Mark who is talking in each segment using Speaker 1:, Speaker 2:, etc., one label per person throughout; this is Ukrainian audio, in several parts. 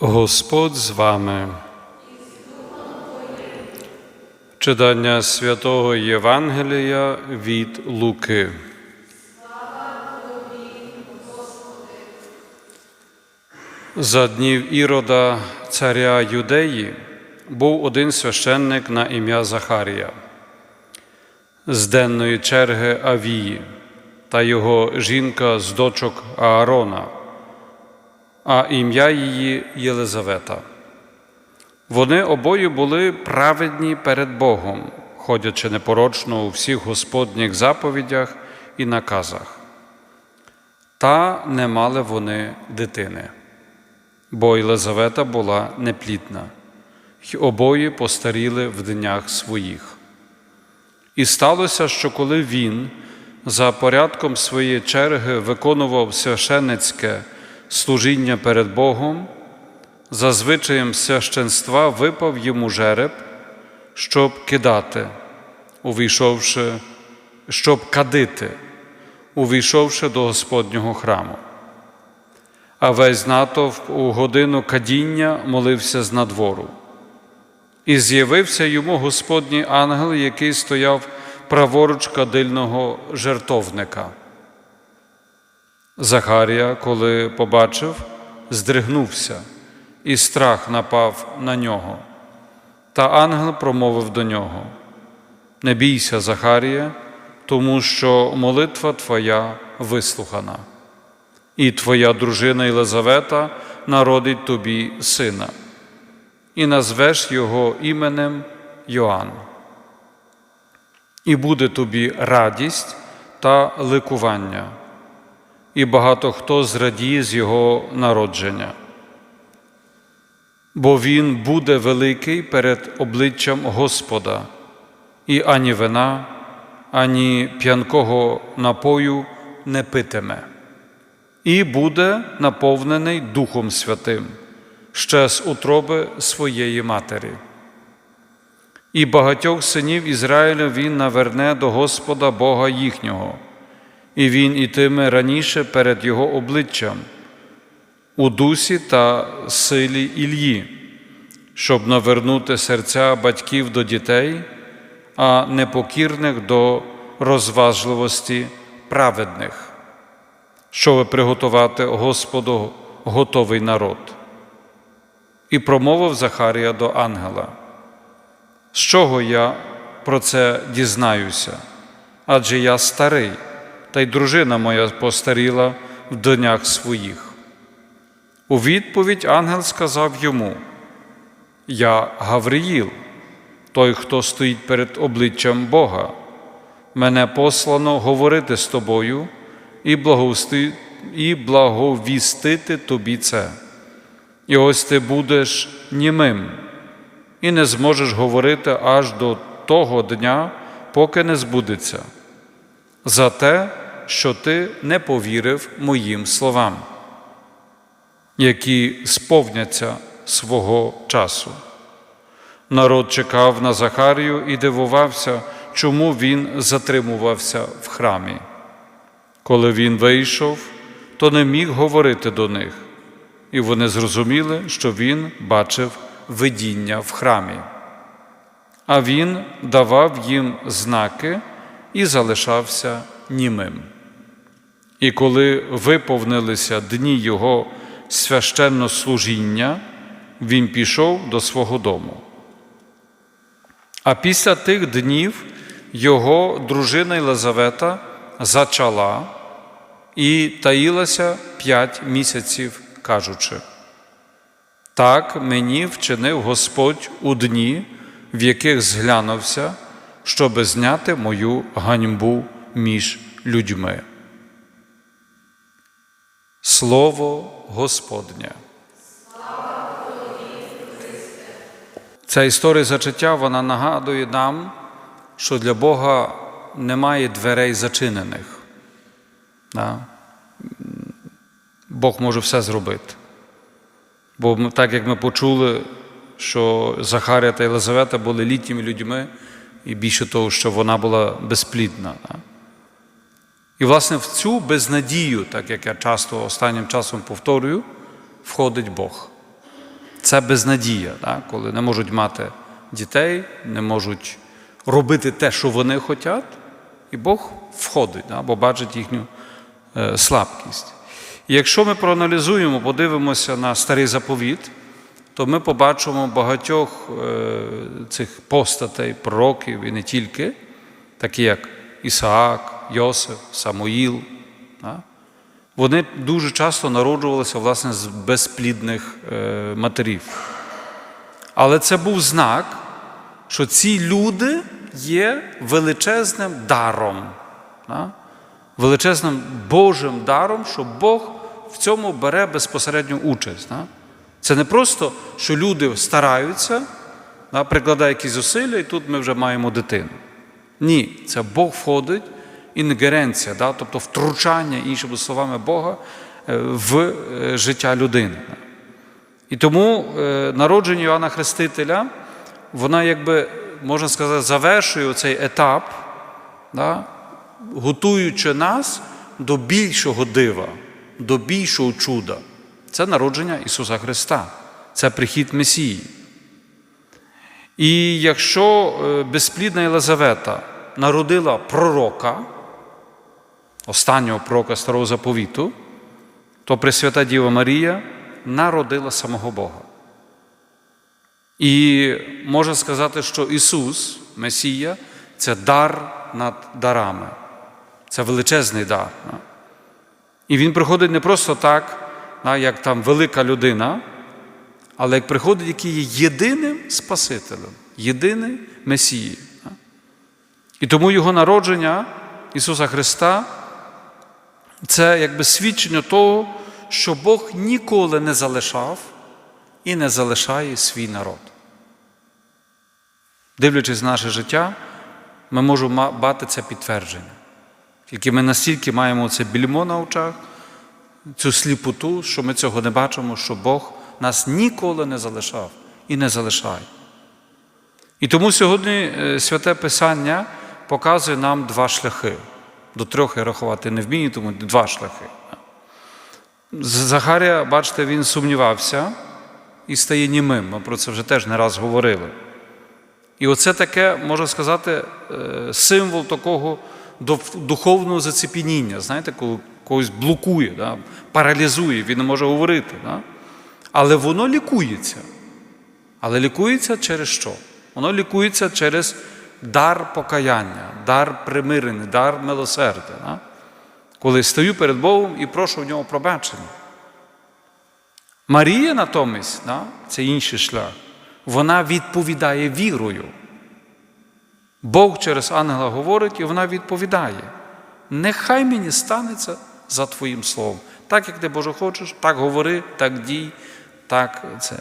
Speaker 1: Господь з вами. Читання святого Євангелія від Луки. За днів Ірода, царя Юдеї, був один священник на ім'я Захарія з денної черги Авії та його жінка з дочок Аарона а ім'я її Єлизавета. Вони обоє були праведні перед Богом, ходячи непорочно у всіх Господніх заповідях і наказах. Та не мали вони дитини, бо Єлизавета була неплідна, й обоє постаріли в днях своїх. І сталося, що коли він за порядком своєї черги виконував священицьке служіння перед Богом, за звичаєм священства випав йому жереб, щоб кидати, увійшовши, щоб кадити, увійшовши до Господнього храму. А весь натовп у годину кадіння молився з надвору. І з'явився йому Господній ангел, який стояв праворуч кадильного жертовника. Захарія, коли побачив, здригнувся, і страх напав на нього. Та ангел промовив до нього: Не бійся, Захарія, тому що молитва твоя вислухана, і твоя дружина Єлизавета народить тобі сина, і назвеш його іменем Йоанн. І буде тобі радість та ликування і багато хто зрадіє з його народження. Бо він буде великий перед обличчям Господа, і ані вина, ані п'янкого напою не питиме, і буде наповнений Духом Святим ще з утроби своєї матері. І багатьох синів Ізраїля він наверне до Господа Бога їхнього і він ітиме раніше перед Його обличчям у дусі та силі Ільї, щоб навернути серця батьків до дітей, а непокірних до розважливості праведних, щоб приготувати Господу готовий народ. І промовив Захарія до ангела. З чого я про це дізнаюся? Адже я старий та й дружина моя постаріла в днях своїх. У відповідь ангел сказав йому: Я Гавриїл, той, хто стоїть перед обличчям Бога. Мене послано говорити з тобою і благовісти, і благовістити тобі це. І ось ти будеш німим, і не зможеш говорити аж до того дня, поки не збудеться за те, що ти не повірив моїм словам, які сповняться свого часу. Народ чекав на Захарію і дивувався, чому він затримувався в храмі. Коли він вийшов, то не міг говорити до них, і вони зрозуміли, що він бачив видіння в храмі. А він давав їм знаки і залишався німим. І коли виповнилися дні його священнослужіння, він пішов до свого дому. А після тих днів його дружина Єлизавета зачала і таїлася п'ять місяців, кажучи, так мені вчинив Господь у дні, в яких зглянувся щоб зняти мою ганьбу між людьми. Слово Господнє. Ця історія зачаття вона нагадує нам, що для Бога немає дверей зачинених. Бог може все зробити. Бо так як ми почули, що Захарія та Єлизавета були літніми людьми, і більше того, що вона була безплідна. І, власне, в цю безнадію, так як я часто останнім часом повторюю, входить Бог. це безнадія, коли не можуть мати дітей, не можуть робити те, що вони хочуть, і Бог входить, да? бо бачить їхню е, слабкість. І якщо ми проаналізуємо, подивимося на старий заповіт, то ми побачимо багатьох е, цих постатей, пророків і не тільки, такі як Ісаак, Йосиф, Самуїл. Вони дуже часто народжувалися власне з безплідних е, матерів. Але це був знак, що ці люди є величезним даром, величезним Божим даром, що Бог в цьому бере безпосередню участь. Це не просто, що люди стараються, да, прикладають якісь зусилля, і тут ми вже маємо дитину. Ні, це Бог входить, інгеренція, да, тобто втручання, іншими словами, Бога е, в е, життя людини. І тому е, народження Іоанна Хрестителя, вона, якби, можна сказати, завершує цей етап, да, готуючи нас до більшого дива, до більшого чуда. Це народження Ісуса Христа, це прихід Месії. І якщо е, безплідна Єлизавета народила пророка, останнього пророка Старого Заповіту, то Пресвята Діва Марія народила самого Бога. І можна сказати, що Ісус, Месія, це дар над дарами, це величезний дар. І Він приходить не просто так, як там велика людина, але як приходить, який є єдиним Спасителем, єдиний Месією. І тому Його народження Ісуса Христа це якби свідчення того, що Бог ніколи не залишав і не залишає свій народ. Дивлячись на наше життя, ми можемо мати це підтвердження. Тільки ми настільки маємо це більмо на очах, цю сліпоту, що ми цього не бачимо, що Бог нас ніколи не залишав і не залишає. І тому сьогодні святе Писання показує нам два шляхи. До трьох я рахувати не вмію, тому два шляхи. Захарія, бачите, він сумнівався і стає німим. Ми про це вже теж не раз говорили. І оце таке, можна сказати, символ такого духовного зацепініння. Знаєте, коли когось блокує, да, паралізує, він не може говорити. Да? Але воно лікується. Але лікується через що? Воно лікується через дар покаяння, дар примирення, дар милосердя. Да? Коли стою перед Богом і прошу в нього пробачення. Марія натомість, да, це інший шлях, вона відповідає вірою. Бог через ангела говорить, і вона відповідає. Нехай мені станеться за Твоїм словом. Так, як ти Боже хочеш, так говори, так дій, так це.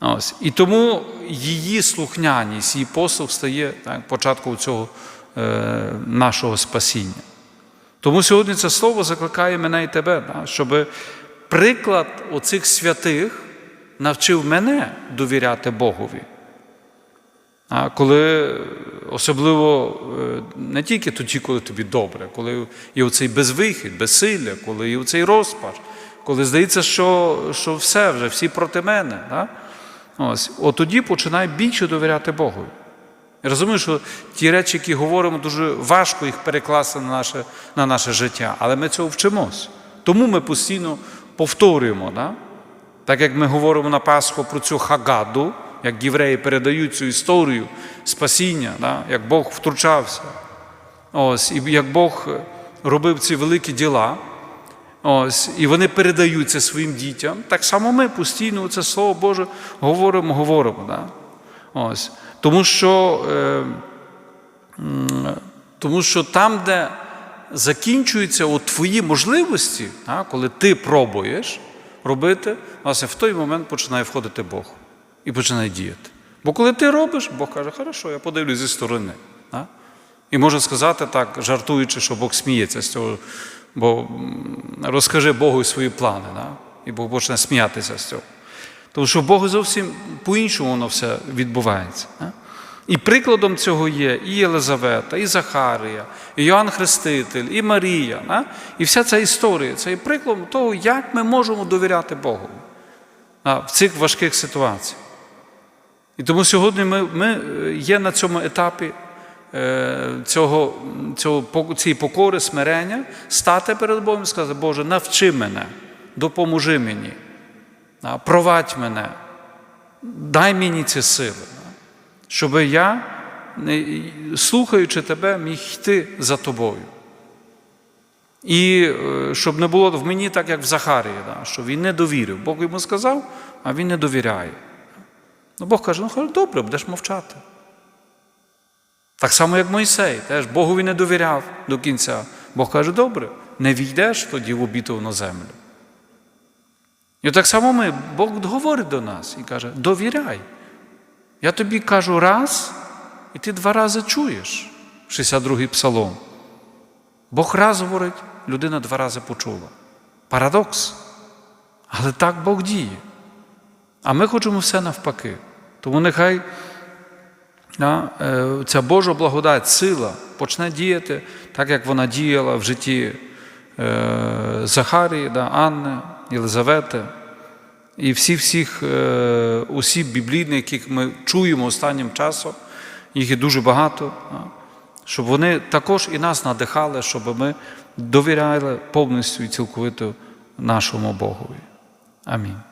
Speaker 1: Ось. І тому її слухняність, її послуг стає так, початком цього е, нашого спасіння. Тому сьогодні це слово закликає мене і тебе, да, щоб приклад оцих святих навчив мене довіряти Богові. Коли особливо не тільки тоді, коли тобі добре, коли є оцей безвихід, безсилля, коли є оцей розпач, коли здається, що що все вже, всі проти мене. Да? Ось, От тоді починай більше довіряти Богу. Розумію, що ті речі, які говоримо, дуже важко їх перекласти на наше на наше життя, але ми цього вчимось. Тому ми постійно повторюємо. Да? Так як ми говоримо на Пасху про цю хагаду, як євреї передають цю історію спасіння, да? як Бог втручався, ось, і як Бог робив ці великі діла, ось, і вони передають це своїм дітям, так само ми постійно це Слово Боже говоримо, говоримо. Да? Ось. Тому що, е, тому що там, де закінчуються от твої можливості, а, коли ти пробуєш робити, власне, в той момент починає входити Бог і починає діяти. Бо коли ти робиш, Бог каже, хорошо, я подивлюсь зі сторони. А? І може сказати так, жартуючи, що Бог сміється з цього, бо розкажи Богу свої плани, да? і Бог почне сміятися з цього. Тому що Богу зовсім по-іншому воно все відбувається. І прикладом цього є і Єлизавета, і Захарія, і Йоанн Хреститель, і Марія. І вся ця історія це є прикладом того, як ми можемо довіряти Богу. а, в цих важких ситуаціях. І тому сьогодні ми, ми е, є на цьому етапі е, цього, цього, цієї покори, смирення, стати перед Богом і сказати, Боже, навчи мене, допоможи мені, провадь мене, дай мені ці сили, щоб я, слухаючи тебе, міг йти за тобою. І е, щоб не було в мені так, як в Захарії, що він не довірив. Бог йому сказав, а він не довіряє. Ну, Бог каже, ну хорошо, добре, будеш мовчати. Так само, як Мойсей, теж Богові не довіряв до кінця. Бог каже, добре, не війдеш тоді в обітовану землю. І так само ми, Бог говорить до нас і каже, довіряй. Я тобі кажу раз, і ти два рази чуєш. 62-й псалом. Бог раз говорить, людина два рази почула. Парадокс. Але так Бог діє. А ми хочемо все навпаки. Тому нехай да, е, ця Божа благодать, сила почне діяти так, як вона діяла в житті е, Захарії, да, Анни, Єлизавети і всіх всіх е, усі біблійні, яких ми чуємо останнім часом, їх є дуже багато, щоб вони також і нас надихали, щоб ми довіряли повністю і цілковито нашому Богові. Амінь.